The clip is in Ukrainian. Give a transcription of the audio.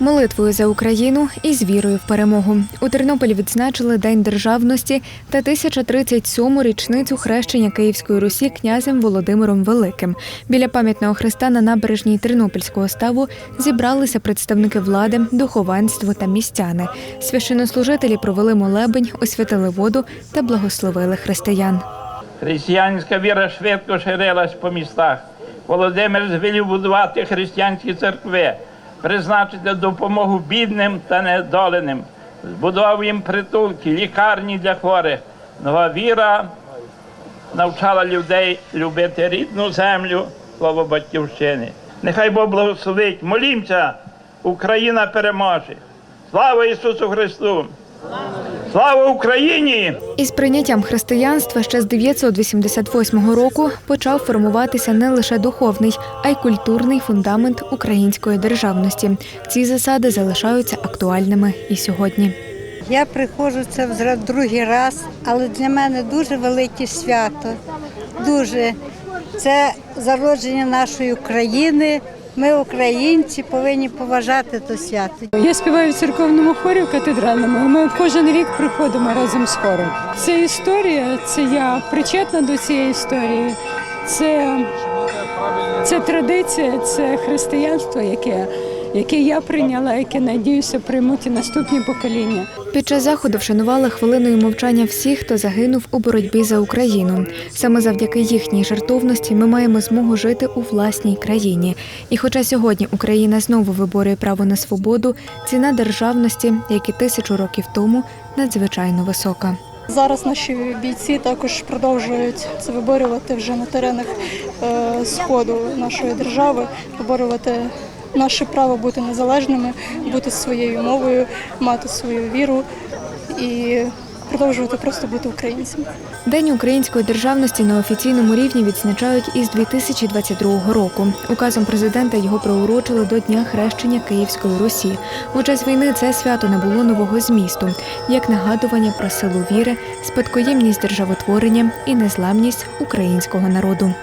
Молитвою за Україну і з вірою в перемогу у Тернополі відзначили День державності та 1037-му річницю хрещення Київської Русі князем Володимиром Великим. Біля пам'ятного хреста на набережній Тернопільського ставу зібралися представники влади, духовенство та містяни. Священнослужителі провели молебень, освятили воду та благословили християн. Християнська віра швидко ширилась по містах. Володимир звелів будувати християнські церкви, призначити допомогу бідним та недоленим, збудував їм притулки, лікарні для хворих. Нова віра навчала людей любити рідну землю, слово батьківщини. Нехай Бог благословить. молімся, Україна переможе. Слава Ісусу Христу! Слава Україні! Із прийняттям християнства ще з 988 року почав формуватися не лише духовний, а й культурний фундамент української державності. Ці засади залишаються актуальними і сьогодні. Я приходжу це вже другий раз, але для мене дуже велике свято. Дуже це зародження нашої України. Ми, українці, повинні поважати то свято. Я співаю в церковному хорі в катедральному. Ми кожен рік приходимо разом з хором. Це історія, це я причетна до цієї історії. Це, це традиція, це християнство, яке, яке я прийняла, яке надіюся приймуть і наступні покоління. Під час заходу вшанували хвилиною мовчання всіх, хто загинув у боротьбі за Україну. Саме завдяки їхній жертовності ми маємо змогу жити у власній країні. І хоча сьогодні Україна знову виборює право на свободу, ціна державності, як і тисячу років тому, надзвичайно висока. Зараз наші бійці також продовжують це виборювати вже на теренах е, сходу нашої держави, виборювати наше право бути незалежними, бути своєю мовою, мати свою віру і продовжувати просто бути українцями. День української державності на офіційному рівні відзначають із 2022 року. Указом президента його приурочили до Дня хрещення Київської Русі. У час війни це свято не було нового змісту, як нагадування про силу віри, спадкоємність державотворення і незламність українського народу.